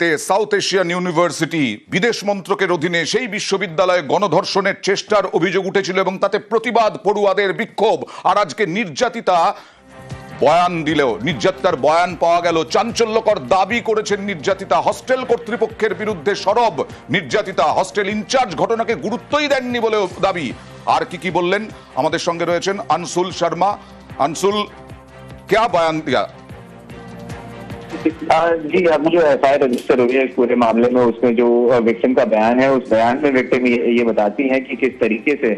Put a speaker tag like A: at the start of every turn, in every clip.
A: তে south Asian university বিদেশ মন্ত্রকের অধীনে সেই বিশ্ববিদ্যালয়ে গণধর্ষণের চেষ্টার অভিযোগ উঠেছিল এবং তাতে প্রতিবাদ পড়ুয়াদের বিক্ষোভ। আর আজকে নির্যাতিতা বয়ান দিলেও, নির্যাতিতার বয়ান পাওয়া গেল। চাঞ্চল্যকর দাবি করেছেন নির্যাতিতা হস্টেল কর্তৃপক্ষের বিরুদ্ধে সরব। নির্যাতিতা হস্টেল ইনচার্জ ঘটনাকে গুরুত্বই দেননি বলে দাবি। আর কি কি বললেন? আমাদের সঙ্গে রয়েছেন আনসুল শর্মা। আনসুল, ক্যা বয়ান
B: দিয়া? जी अभी जो एफ़ आई रजिस्टर हुई है पूरे मामले में। उसमें जो विक्टिम का बयान है उस बयान में विक्टिम ये, ये बताती हैं कि किस तरीके से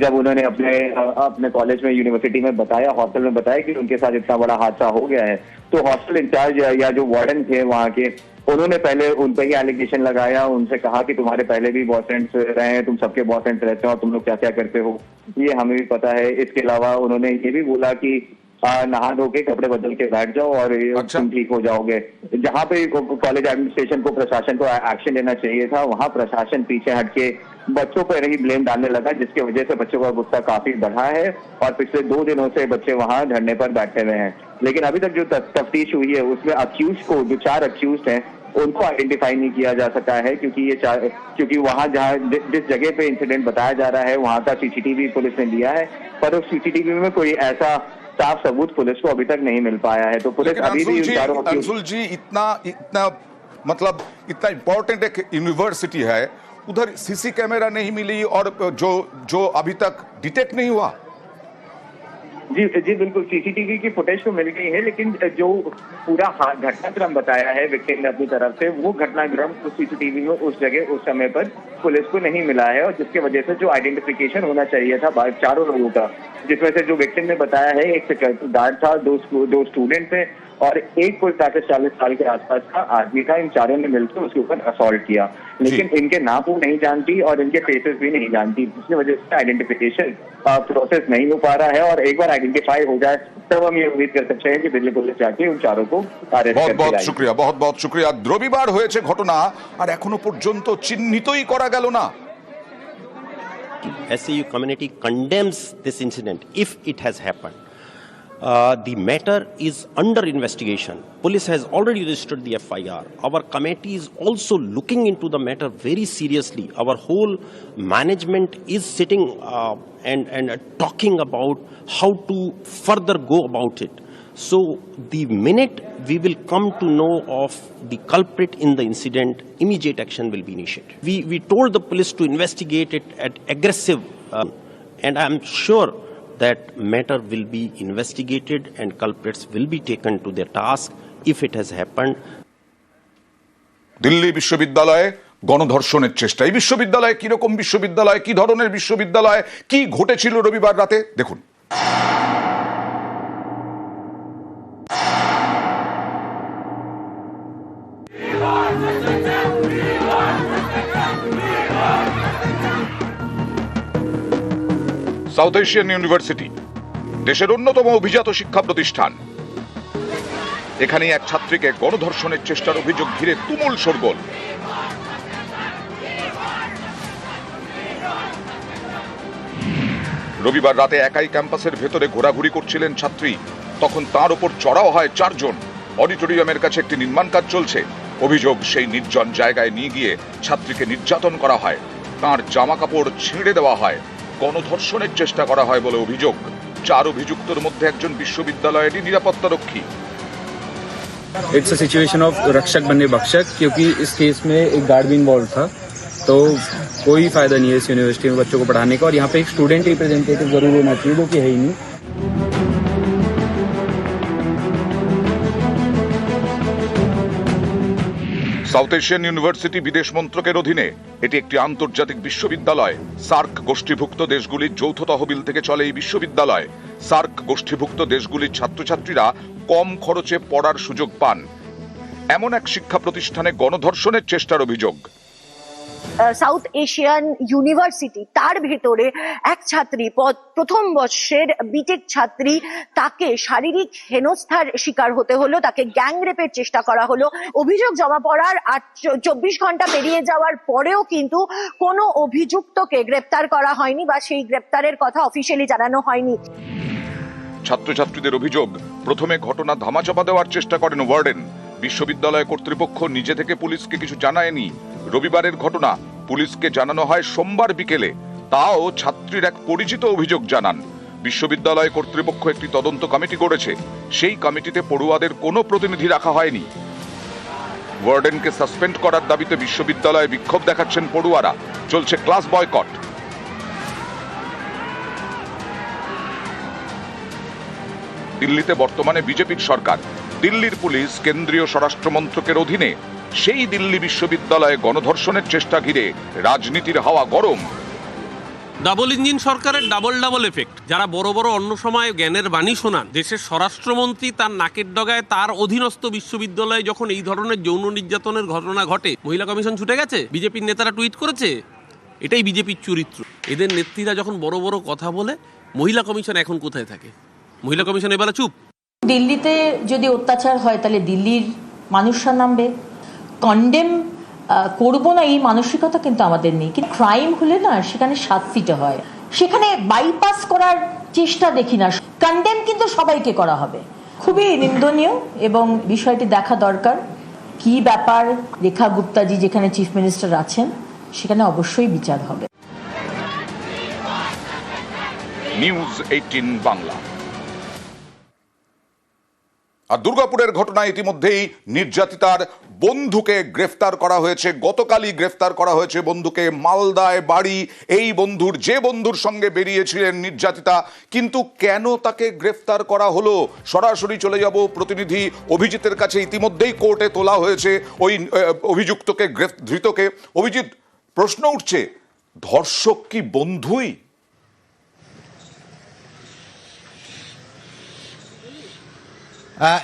B: जब उन्होंने अपने अपने कॉलेज में यूनिवर्सिटी में बताया हॉस्टल में बताया कि उनके साथ इतना बड़ा हादसा हो गया है तो हॉस्टल इंचार्ज या, जो वार्डन थे वहाँ के उन्होंने पहले उन पर ही एलिगेशन लगाया उनसे कहा कि तुम्हारे पहले भी बॉयफ्रेंड्स रहे हैं तुम सबके बॉयफ्रेंड्स रहते हो और तुम लोग क्या क्या करते हो? ये हमें भी पता है। इसके अलावा उन्होंने ये भी बोला कि नहा धो के कपड़े बदल के बैठ जाओ और ये
A: अच्छा।
B: तुम ठीक हो जाओगे जहाँ पे कॉलेज एडमिनिस्ट्रेशन को प्रशासन को एक्शन लेना चाहिए था वहाँ प्रशासन पीछे हट के बच्चों पर ही ब्लेम डालने लगा जिसकी वजह से बच्चों का गुस्सा काफ़ी बढ़ा है और पिछले दो दिनों से बच्चे वहाँ धरने पर बैठे हुए हैं लेकिन अभी तक जो तफ्तीश हुई है उसमें अक्यूज को जो चार अक्यूज हैं उनको आइडेंटिफाई नहीं किया जा सका है क्योंकि ये चार क्योंकि वहाँ जहाँ जिस जगह पे इंसिडेंट बताया जा रहा है वहाँ का सीसीटीवी पुलिस ने लिया है पर उस सीसीटीवी में कोई ऐसा साफ़ सबूत पुलिस को अभी तक नहीं मिल पाया है तो पुलिस अभी भी
A: अंशुल
B: उन
A: जी
B: चारों
A: अंशुल जी इतना इतना मतलब इतना इम्पोर्टेंट एक यूनिवर्सिटी है उधर सीसी कैमरा नहीं मिली और जो जो अभी तक डिटेक्ट नहीं हुआ?
B: जी जी बिल्कुल सीसीटीवी की फुटेज तो मिल गई है लेकिन जो पूरा घटनाक्रम बताया है विक्टिम ने अपनी तरफ़ से वो घटनाक्रम उस सीसीटीवी में उस जगह उस समय पर पुलिस को नहीं मिला है और जिसकी वजह से जो आइडेंटिफिकेशन होना चाहिए था बा- चारों लोगों का जिसमें से जो विक्टिम ने बताया है एक सिक्योरिटी गार्ड था दो स्कू- दो स्टूडेंट थे और एक कोई पैंतीस चालीस साल के आसपास का आदमी था इन चारों ने मिलकर उसके ऊपर असॉल्ट किया लेकिन इनके नाम वो नहीं जानती और इनके फेसेस भी नहीं जानती जिसकी वजह से आइडेंटिफिकेशन प्रोसेस नहीं हो पा रहा है और एक बार आइडेंटिफाई हो जाए तब हम ये उम्मीद कर सकते हैं कि दिल्ली पुलिस जाके उन चारों को अरेस्ट
A: বহুত
B: करके
A: বহুত
B: लाएगी।
A: শুক্রিয়া বহুত বহুত শুক্রিয়া রবিবার হয়েছে ঘটনা আর এখনো পর্যন্ত চিহ্নিতই করা গেল না
C: SAU community condemns this incident if it has happened. Uh, the matter is under investigation. Police has already registered the FIR. Our committee is also looking into the matter very seriously. Our whole management is sitting uh, and, and uh, talking about how to further go about it. So, the minute we will come to know of the culprit in the incident, immediate action will be initiated. We, we told the police to investigate it at aggressive, uh, and I'm sure that matter will be investigated and culprits will be taken to their task if it has happened.
A: Delhi বিশ্ববিদ্যালয়ে গণধর্ষণের চেষ্টা এই বিশ্ববিদ্যালয়ে কীরকম বিশ্ববিদ্যালয় কি ধরনের বিশ্ববিদ্যালয় কি ঘটেছিল রবিবার রাতে দেখুন সাউথ এশিয়ান ইউনিভার্সিটি, দেশের অন্যতম অভিজাত শিক্ষা প্রতিষ্ঠান। এখানে এক ছাত্রীকে গণধর্ষণের চেষ্টার অভিযোগ ঘিরে তুমুল শোরগোল। রবিবার রাতে একাই ক্যাম্পাসের ভেতরে ঘোরাঘুরি করছিলেন ছাত্রী। তখন তার ওপর চড়াও হয় চারজন। অডিটোরিয়ামের কাছে একটি নির্মাণ কাজ চলছে। অভিযোগ, সেই নির্জন জায়গায় নিয়ে গিয়ে ছাত্রীকে নির্যাতন করা হয়। তার জামা কাপড় ছিঁড়ে দেওয়া হয়। গণধর্ষণের চেষ্টা করা হয় বলে অভিযোগ চার অভিযুক্তর মধ্যে একজন বিশ্ববিদ্যালয়েরই নিরাপত্তারক্ষী
D: इट्स अ सिचुएशन ऑफ रक्षक बनने बख्शक क्योंकि इस केस में एक गार्ड भी इन्वॉल्व था तो कोई फायदा नहीं है इस यूनिवर्सिटी में बच्चों को पढ़ाने का और यहाँ पे एक स्टूडेंट रिप्रेजेंटेटिव जरूर होना चाहिए जो कि है ही नहीं
A: সাউথ এশিয়ান ইউনিভার্সিটি বিদেশ মন্ত্রকের অধীনে এটি একটি আন্তর্জাতিক বিশ্ববিদ্যালয়। সার্ক গোষ্ঠীভুক্ত দেশগুলির যৌথ তহবিল থেকে চলে এই বিশ্ববিদ্যালয়। সার্ক গোষ্ঠীভুক্ত দেশগুলির ছাত্রছাত্রীরা কম খরচে পড়ার সুযোগ পান। এমন এক শিক্ষা প্রতিষ্ঠানে গণধর্ষণের চেষ্টার অভিযোগ।
E: সাউথ এশিয়ান ইউনিভার্সিটি তার ভেতরে এক ছাত্রী প্রথম বর্ষের বিটেক ছাত্রী, তাকে শারীরিক হেনস্থার শিকার হতে হলো, তাকে গ্যাং রেপের চেষ্টা করা হলো। অভিযোগ জমা পড়ার আট, চব্বিশ ঘণ্টা পেরিয়ে যাওয়ার পরেও কিন্তু কোনো অভিযুক্তকে গ্রেপ্তার করা হয়নি বা সেই গ্রেপ্তারের কথা অফিসিয়ালি জানানো হয়নি।
A: ছাত্রছাত্রীদের অভিযোগ, প্রথমে ঘটনা ধামাচাপা দেওয়ার চেষ্টা করেন ওয়ার্ডেন। বিশ্ববিদ্যালয় কর্তৃপক্ষ নিজে থেকে পুলিশকে কিছু জানায়নি। রবিবারের ঘটনা, পুলিশকে জানানো হয় সোমবার বিকেলে। তাও ছাত্রীর এক পরিচিত অভিযোগ জানান। বিশ্ববিদ্যালয় কর্তৃপক্ষ একটি তদন্ত কমিটি গড়েছে। সেই কমিটিতে পড়ুয়াদের কোনো প্রতিনিধি রাখা হয়নি। ওয়ার্ডেনকে সাসপেন্ড করার দাবিতে বিশ্ববিদ্যালয়ে বিক্ষোভ দেখাচ্ছেন পড়ুয়ারা। চলছে ক্লাস বয়কট। দিল্লিতে বর্তমানে বিজেপির সরকার। দিল্লির পুলিশ কেন্দ্রীয় স্বরাষ্ট্র মন্ত্রকের অধীনে সেই দিল্লি বিশ্ববিদ্যালয়ে গণধর্ষণের চেষ্টা ঘিরে রাজনীতির হাওয়া গরম।
F: ডাবল ইঞ্জিন সরকারের ডাবল ডাবল এফেক্ট। যারা বড় বড় অন্য সময় জ্ঞানের বাণী শোনান, দেশের স্বরাষ্ট্রমন্ত্রী তার নাকের ডগায় তার অধীনস্থ বিশ্ববিদ্যালয়ে যখন এই ধরনের যৌন নির্যাতনের ঘটনা ঘটে, মহিলা কমিশন ছুটে গেছে? বিজেপির নেতারা টুইট করেছে? এটাই বিজেপির চরিত্র। এদের নেত্রীরা যখন বড় বড় কথা বলে, মহিলা কমিশন এখন কোথায় থাকে? মহিলা কমিশন এবেলা চুপ।
G: দিল্লিতে যদি অত্যাচার হয়, তাহলে দিল্লির মানুষরা নামবে। কন্ডেম করব না এই মানসিকতা কিন্তু আমাদের নেই। কিন্তু ক্রাইম হলে না, সেখানে শাস্তিটা হয়। সেখানে বাইপাস করার চেষ্টা দেখি না। কন্ডেম কিন্তু সবাইকে করা হবে। খুবই নিন্দনীয় এবং বিষয়টি দেখা দরকার। কি ব্যাপার? রেখা গুপ্তাজি যেখানে চিফ মিনিস্টার আছেন, সেখানে অবশ্যই বিচার হবে।
A: নিউজ এইটিন বাংলা আর দুর্গাপুরের ঘটনায় ইতিমধ্যেই নির্যাতিতার বন্ধুকে গ্রেফতার করা হয়েছে। গতকালই গ্রেফতার করা হয়েছে বন্ধুকে। মালদায় বাড়ি এই বন্ধুর, যে বন্ধুর সঙ্গে বেরিয়েছিলেন নির্যাতিতা, কিন্তু কেন তাকে গ্রেফতার করা হলো? সরাসরি চলে যাব প্রতিনিধি অভিজিতের কাছে। ইতিমধ্যেই কোর্টে তোলা হয়েছে ওই অভিযুক্তকে গ্রেফ, ধৃতকে। অভিজিৎ, প্রশ্ন উঠছে, ধর্ষক কি বন্ধুই?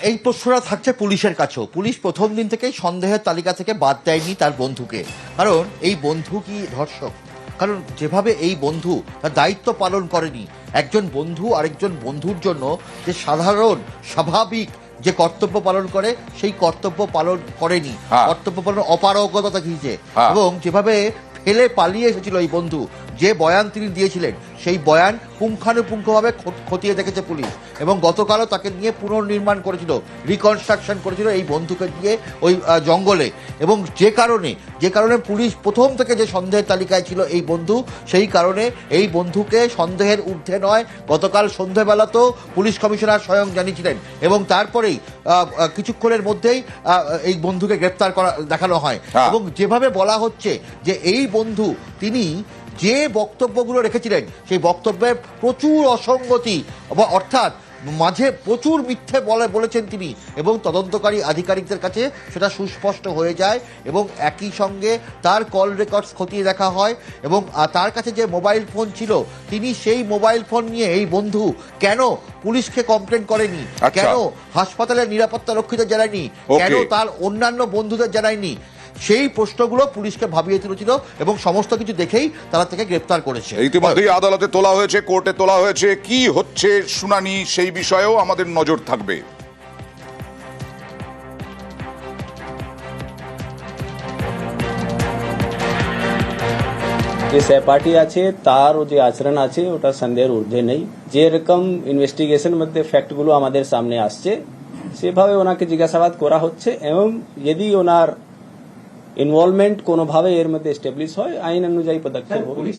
H: এই প্রশ্নটা থাকছে পুলিশের কাছেও। পুলিশ প্রথম দিন থেকেই সন্দেহের তালিকা থেকে বাদ দেয়নি তার বন্ধুকে। কারণ এই বন্ধু কি ধর্ষক? কারণ যেভাবে এই বন্ধু তার দায়িত্ব পালন করেনি একজন বন্ধু আরেকজন বন্ধুর জন্য যে সাধারণ স্বাভাবিক যে কর্তব্য পালন করে সেই কর্তব্য পালন করেনি।
A: হ্যাঁ।
H: কর্তব্য পালন অপারগতা দেখিয়েছে
A: হ্যাঁ।
H: এবং যেভাবে ফেলে পালিয়ে এসেছিল এই বন্ধু যে বয়ান তিনি দিয়েছিলেন সেই বয়ান পুঙ্খানুপুঙ্খভাবে খত- খতিয়ে দেখেছে পুলিশ। এবং গতকালও তাকে নিয়ে পুনর্নির্মাণ করেছিল রিকনস্ট্রাকশন করেছিল এই বন্ধুকে দিয়ে ওই জঙ্গলে। এবং যে কারণে যে কারণে পুলিশ প্রথম থেকে যে সন্দেহের তালিকায় ছিল এই বন্ধু সেই কারণে এই বন্ধুকে সন্দেহের ঊর্ধ্বে নয় গতকাল সন্ধ্যেবেলাতেও পুলিশ কমিশনার স্বয়ং জানিয়েছিলেন। এবং তারপরেই কিছুক্ষণের মধ্যেই এই বন্ধুকে গ্রেপ্তার করা দেখানো হয়।
A: হ্যাঁ।
H: এবং যেভাবে বলা হচ্ছে যে এই বন্ধু তিনি যে বক্তব্যগুলো রেখেছিলেন সেই বক্তব্যে প্রচুর অসঙ্গতি বা- অর্থাৎ মাঝে প্রচুর মিথ্যে বলে বলেছেন তিনি এবং তদন্তকারী আধিকারিকদের কাছে সেটা সুস্পষ্ট হয়ে যায় এবং একই সঙ্গে তার কল রেকর্ডস খতিয়ে দেখা হয় এবং তার কাছে যে মোবাইল ফোন ছিল তিনি সেই মোবাইল ফোন নিয়ে এই বন্ধু কেন পুলিশকে কমপ্লেন করেনি?
A: আচ্ছা।
H: কেন হাসপাতালের নিরাপত্তা রক্ষিত জানায়নি? কেন তার অন্যান্য বন্ধুদের জানায়নি? সেই প্রশ্নগুলো পুলিশকে ভাবিয়ে তুলেছিল এবং সমস্ত কিছু দেখেই তারা থেকে গ্রেপ্তার করেছে।
A: ইতিমধ্যেই আদালতে তোলা হয়েছে কোর্টে তোলা হয়েছে কি হচ্ছে শুনানি সেই বিষয়েও আমাদের নজর থাকবে।
I: যে সহপাঠী আছে তার ও যে আচরণ আছে ওটা সন্দেহের ঊর্ধ্বে নেই। যেরকম ইনভেস্টিগেশন মধ্যে ফ্যাক্টগুলো আমাদের সামনে আসছে সেভাবে ওনাকে জিজ্ঞাসাবাদ করা হচ্ছে এবং যদি ওনার ইনভলভমেন্ট কোনোভাবে এর মধ্যে এস্টাবলিশ হয় আইন অনুযায়ী পদক্ষেপ হবে।